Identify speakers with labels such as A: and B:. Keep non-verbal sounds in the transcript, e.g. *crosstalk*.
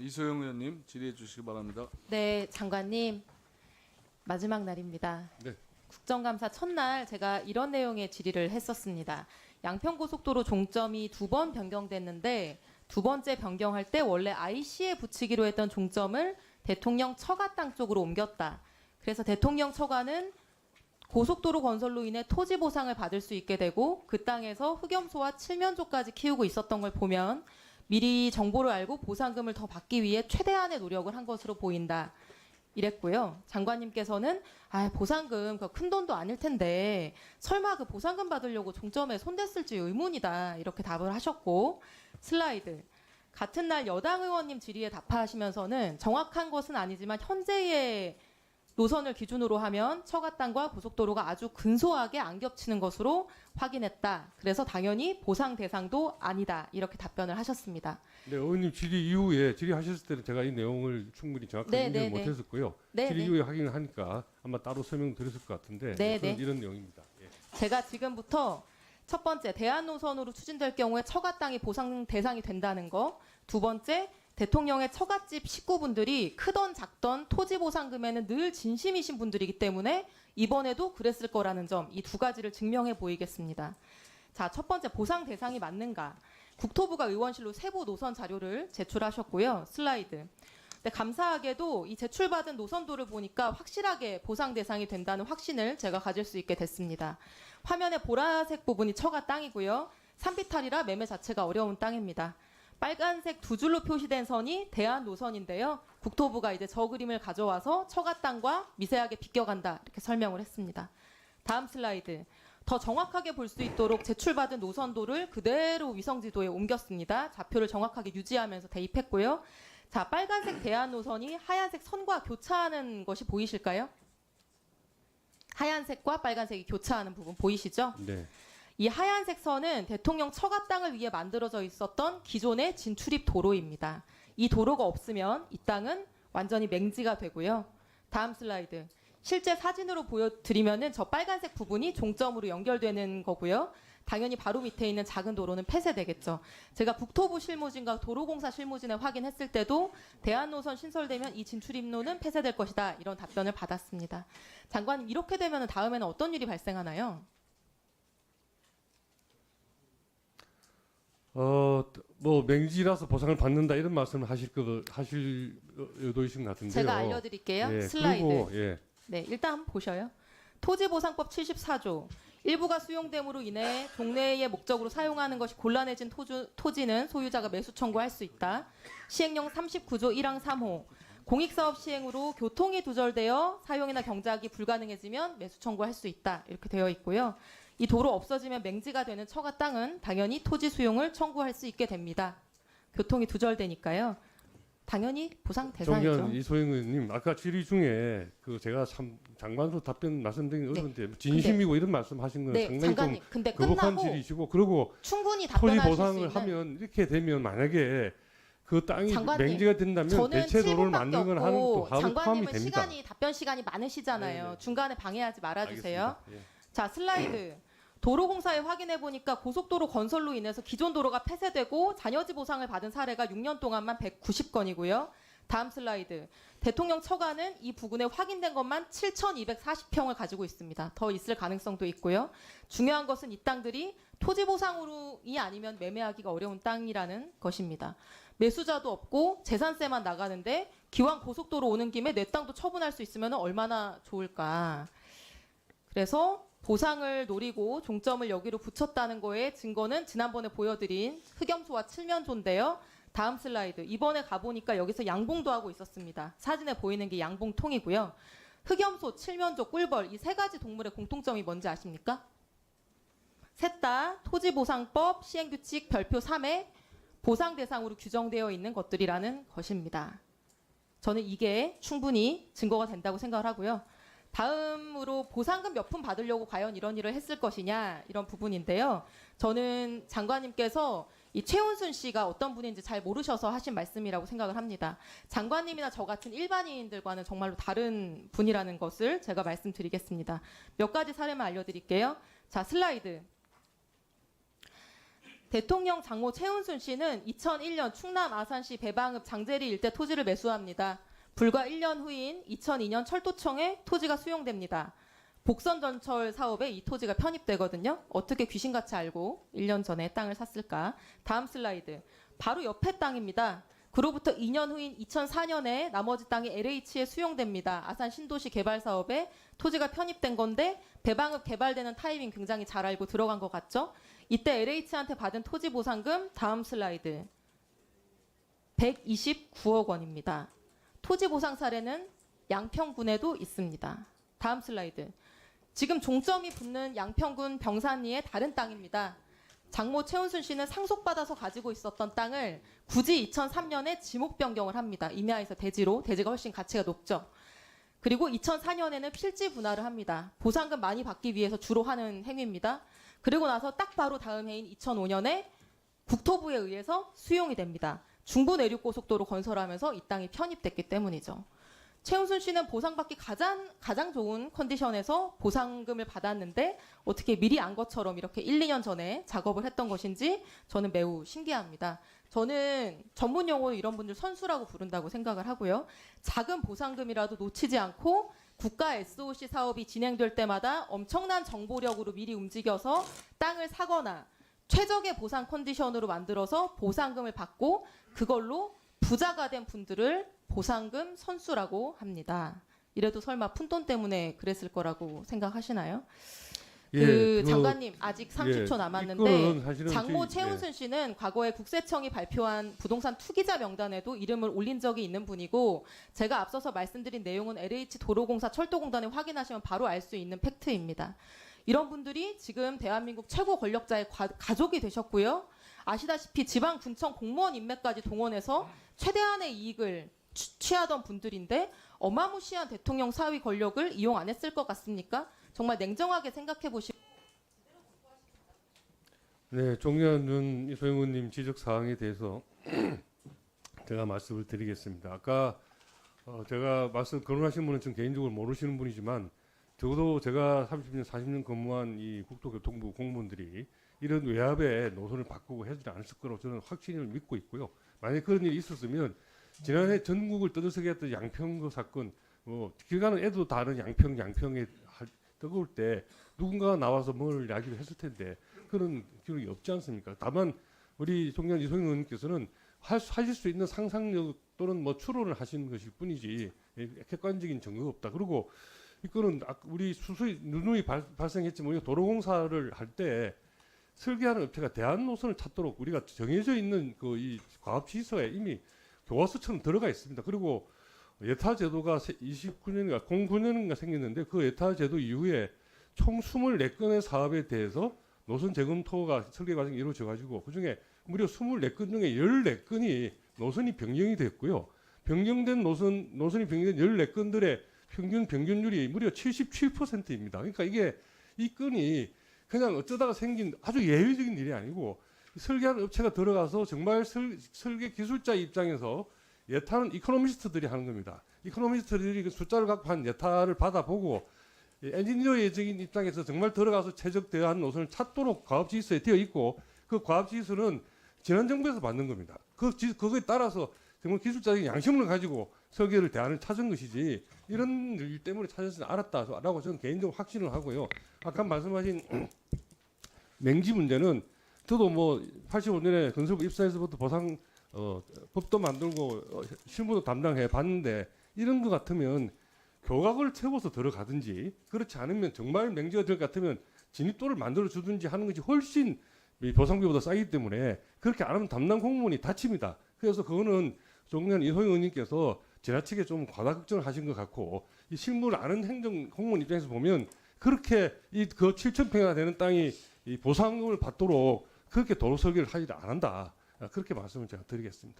A: 이소영 의원님 질의해 주시기 바랍니다.
B: 네, 장관님 마지막 날입니다.
A: 네.
B: 국정감사 첫날 제가 이런 내용의 질의를 했었습니다. 양평고속도로 종점이 두 번 변경됐는데 두 번째 변경할 때 원래 IC에 붙이기로 했던 종점을 대통령 처가 땅 쪽으로 옮겼다. 그래서 대통령 처가는 고속도로 건설로 인해 토지 보상을 받을 수 있게 되고 그 땅에서 흑염소와 칠면조까지 키우고 있었던 걸 보면 미리 정보를 알고 보상금을 더 받기 위해 최대한의 노력을 한 것으로 보인다. 이랬고요. 장관님께서는 아 보상금 그큰 돈도 아닐 텐데 설마 그 보상금 받으려고 종점에 손댔을지 의문이다 이렇게 답을 하셨고 슬라이드 같은 날 여당 의원님 질의에 답하시면서는 정확한 것은 아니지만 현재의 노선을 기준으로 하면 처가 땅과 고속도로가 아주 근소하게 안 겹치는 것으로 확인했다. 그래서 당연히 보상 대상도 아니다. 이렇게 답변을 하셨습니다.
C: 네, 의원님 질의 이후에 질의하셨을 때는 제가 이 내용을 충분히 정확하게
B: 네,
C: 인지를
B: 네, 네.
C: 못했었고요.
B: 네,
C: 질의
B: 네.
C: 이후에 확인을 하니까 아마 따로 설명드렸을 것 같은데
B: 네,
C: 그런
B: 네.
C: 이런 내용입니다. 예.
B: 제가 지금부터 첫 번째 대안 노선으로 추진될 경우에 처가 땅이 보상 대상이 된다는 거. 두 번째 대통령의 처갓집 식구분들이 크던 작던 토지 보상금에는 늘 진심이신 분들이기 때문에 이번에도 그랬을 거라는 점 이 두 가지를 증명해 보이겠습니다. 자, 첫 번째 보상 대상이 맞는가? 국토부가 의원실로 세부 노선 자료를 제출하셨고요. 슬라이드. 근데 감사하게도 이 제출받은 노선도를 보니까 확실하게 보상 대상이 된다는 확신을 제가 가질 수 있게 됐습니다. 화면의 보라색 부분이 처가 땅이고요. 산비탈이라 매매 자체가 어려운 땅입니다. 빨간색 두 줄로 표시된 선이 대안 노선인데요. 국토부가 이제 저 그림을 가져와서 처가 땅과 미세하게 비껴간다 이렇게 설명을 했습니다. 다음 슬라이드. 더 정확하게 볼 수 있도록 제출받은 노선도를 그대로 위성지도에 옮겼습니다. 좌표를 정확하게 유지하면서 대입했고요. 자, 빨간색 대안 노선이 하얀색 선과 교차하는 것이 보이실까요? 하얀색과 빨간색이 교차하는 부분 보이시죠?
C: 네.
B: 이 하얀색 선은 대통령 처가 땅을 위해 만들어져 있었던 기존의 진출입 도로입니다. 이 도로가 없으면 이 땅은 완전히 맹지가 되고요. 다음 슬라이드. 실제 사진으로 보여드리면은 저 빨간색 부분이 종점으로 연결되는 거고요. 당연히 바로 밑에 있는 작은 도로는 폐쇄되겠죠. 제가 국토부 실무진과 도로공사 실무진에 확인했을 때도 대한노선 신설되면 이 진출입로는 폐쇄될 것이다. 이런 답변을 받았습니다. 장관님 이렇게 되면 다음에는 어떤 일이 발생하나요?
C: 어, 뭐 맹지라서 보상을 받는다 이런 말씀을 하실 거 하실 의도이신 것 같은데요.
B: 제가 알려드릴게요.
C: 예,
B: 슬라이드.
C: 그리고 예.
B: 네, 일단 한번 보셔요. 토지보상법 74조. 일부가 수용됨으로 인해 종래의 목적으로 사용하는 것이 곤란해진 토주, 토지는 소유자가 매수 청구할 수 있다. 시행령 39조 1항 3호. 공익사업 시행으로 교통이 두절되어 사용이나 경작이 불가능해지면 매수 청구할 수 있다. 이렇게 되어 있고요. 이 도로 없어지면 맹지가 되는 처가 땅은 당연히 토지 수용을 청구할 수 있게 됩니다. 교통이 두절되니까요. 당연히 보상 대상이죠.
C: 이소영 의원님 아까 질의 중에 그 제가 참 장관으로 답변 말씀드리기
B: 네.
C: 어려운데 진심이고 이런 말씀하신 건
B: 네,
C: 상당히 좀
B: 장관님. 근데
C: 거북한
B: 끝나고
C: 질의시고 그리고
B: 충분히
C: 토지
B: 답변하실 수
C: 보상을
B: 있는
C: 하면 이렇게 되면 만약에 그 땅이
B: 장관님,
C: 맹지가 된다면
B: 저는
C: 대체 도로를
B: 7분밖에
C: 만드는 건 하는 또
B: 없고
C: 하루 포함이
B: 장관님은
C: 됩니다.
B: 시간이 답변 시간이 많으시잖아요.
C: 네, 네.
B: 중간에 방해하지 말아주세요.
C: 알겠습니다. 예.
B: 자 슬라이드. 도로공사에 확인해 보니까 고속도로 건설로 인해서 기존 도로가 폐쇄되고 잔여지 보상을 받은 사례가 6년 동안만 190건이고요. 다음 슬라이드. 대통령 처가는 이 부근에 확인된 것만 7,240평을 가지고 있습니다. 더 있을 가능성도 있고요. 중요한 것은 이 땅들이 토지 보상으로이 아니면 매매하기가 어려운 땅이라는 것입니다. 매수자도 없고 재산세만 나가는데 기왕 고속도로 오는 김에 내 땅도 처분할 수 있으면 얼마나 좋을까. 그래서 보상을 노리고 종점을 여기로 붙였다는 거에 증거는 지난번에 보여드린 흑염소와 칠면조인데요. 다음 슬라이드. 이번에 가보니까 여기서 양봉도 하고 있었습니다. 사진에 보이는 게 양봉통이고요. 흑염소, 칠면조, 꿀벌 이 세 가지 동물의 공통점이 뭔지 아십니까? 셋 다 토지보상법 시행규칙 별표 3에 보상 대상으로 규정되어 있는 것들이라는 것입니다. 저는 이게 충분히 증거가 된다고 생각을 하고요. 다음으로 보상금 몇 푼 받으려고 과연 이런 일을 했을 것이냐 이런 부분인데요. 저는 장관님께서 이 최훈순 씨가 어떤 분인지 잘 모르셔서 하신 말씀이라고 생각을 합니다. 장관님이나 저 같은 일반인들과는 정말로 다른 분이라는 것을 제가 말씀드리겠습니다. 몇 가지 사례만 알려드릴게요. 자 슬라이드. 대통령 장모 최은순 씨는 2001년 충남 아산시 배방읍 장제리 일대 토지를 매수합니다. 불과 1년 후인 2002년 철도청에 토지가 수용됩니다. 복선 전철 사업에 이 토지가 편입되거든요. 어떻게 귀신같이 알고 1년 전에 땅을 샀을까? 다음 슬라이드. 바로 옆에 땅입니다. 그로부터 2년 후인 2004년에 나머지 땅이 LH에 수용됩니다. 아산 신도시 개발 사업에 토지가 편입된 건데 배방읍 개발되는 타이밍 굉장히 잘 알고 들어간 것 같죠? 이때 LH한테 받은 토지 보상금 다음 슬라이드 129억 원입니다. 토지 보상 사례는 양평군에도 있습니다. 다음 슬라이드. 지금 종점이 붙는 양평군 병산리의 다른 땅입니다. 장모 최은순 씨는 상속받아서 가지고 있었던 땅을 굳이 2003년에 지목 변경을 합니다. 임야에서 대지로 대지가 훨씬 가치가 높죠. 그리고 2004년에는 필지 분할을 합니다. 보상금 많이 받기 위해서 주로 하는 행위입니다. 그리고 나서 딱 바로 다음 해인 2005년에 국토부에 의해서 수용이 됩니다. 중부 내륙 고속도로 건설하면서 이 땅이 편입됐기 때문이죠. 최은순 씨는 보상받기 가장 가장 좋은 컨디션에서 보상금을 받았는데 어떻게 미리 안 것처럼 이렇게 1, 2년 전에 작업을 했던 것인지 저는 매우 신기합니다. 저는 전문 용어로 이런 분들 선수라고 부른다고 생각을 하고요. 작은 보상금이라도 놓치지 않고 국가 SOC 사업이 진행될 때마다 엄청난 정보력으로 미리 움직여서 땅을 사거나 최적의 보상 컨디션으로 만들어서 보상금을 받고 그걸로 부자가 된 분들을 보상금 선수라고 합니다. 이래도 설마 푼돈 때문에 그랬을 거라고 생각하시나요? 그 장관님 아직 30초 남았는데
C: 예, 사실은
B: 장모
C: 저희-
B: 최은순 씨는 과거에 국세청이 발표한 부동산 투기자 명단에도 이름을 올린 적이 있는 분이고 제가 앞서서 말씀드린 내용은 LH 도로공사 철도공단에 확인하시면 바로 알 수 있는 팩트입니다. 이런 분들이 지금 대한민국 최고 권력자의 과- 가족이 되셨고요. 아시다시피 지방 군청 공무원 인맥까지 동원해서 최대한의 이익을 취- 취하던 분들인데 어마무시한 대통령 사위 권력을 이용 안 했을 것 같습니까? 정말 냉정하게 생각해 보시.
C: 네, 종려는 이소영 의원님 지적 사항에 대해서 *clears throat* 제가 말씀을 드리겠습니다. 아까 어, 제가 말씀 거론하신 분은 좀 개인적으로 모르시는 분이지만 적어도 제가 30년, 40년 근무한 이 국토교통부 공무원들이 이런 외압의 노선을 바꾸고 해주지 않았을 거라고 저는 확신을 믿고 있고요. 만약 그런 일이 있었으면 지난해 전국을 떠들썩게 했던 양평 사건, 뭐길 가는 애도 다른 양평, 양평에 할- 뜨거울 때 누군가가 나와서 뭘 이야기를 했을 텐데 그런 기록이 없지 않습니까? 다만 우리 송년 이소영 의원님께서는 할 수- 하실 수 있는 상상력 또는 뭐 추론을 하시는 것일 뿐이지 예, 객관적인 증거가 없다. 그리고 이거는 아- 우리 수수이 누누이 발, 발생했지만 우리가 도로공사를 할 때 설계하는 업체가 대안 노선을 찾도록 우리가 정해져 있는 그 이 과업 지서에 이미 교과서처럼 들어가 있습니다. 그리고 예타 제도가 29년인가 09년인가 생겼는데 그 예타 제도 이후에 총 24건의 사업에 대해서 노선 재검토가 설계 과정이 이루어져 가지고 그중에 무려 24건 중에 14건이 노선이 변경이 됐고요. 변경된 노선 노선이 변경된 14건들의 평균 변경률이 무려 77%입니다. 그러니까 이게 이 건이 그냥 어쩌다가 생긴 아주 예외적인 일이 아니고 설계하는 업체가 들어가서 정말 설, 설계 기술자 입장에서 예타는 이코노미스트들이 하는 겁니다. 이코노미스트들이 그 숫자를 갖고 한 예타를 받아보고 이 엔지니어적인 입장에서 정말 들어가서 최적대한 노선을 찾도록 과업지휘서에 되어 있고 그 과업지휘서는 지난 정부에서 만든 겁니다. 그 지, 그거에 따라서 정말 기술자적인 양심을 가지고 설계를 대안을 찾은 것이지 이런 일 때문에 찾아서 알았다라고 저는 개인적으로 확신을 하고요. 아까 말씀하신 *clears throat* 맹지 문제는 저도 뭐 85년에 건설부 입사해서부터 보상 어, 법도 만들고 어, 실무도 담당해 봤는데 이런 것 같으면 교각을 채워서 들어가든지 그렇지 않으면 정말 맹지가 될 것 같으면 진입도를 만들어 주든지 하는 것이 훨씬 이 보상비보다 싸기 때문에 그렇게 안 하면 담당 공무원이 다칩니다. 그래서 그거는 종년 이호영 의원님께서 지나치게 좀 과다 걱정을 하신 것 같고 이 실무를 아는 행정 공무원 입장에서 보면 그렇게 이 그 7천 평이나 되는 땅이 이 보상금을 받도록 그렇게 도로 설계를 하지 않는다. 아, 그렇게 말씀을 제가 드리겠습니다.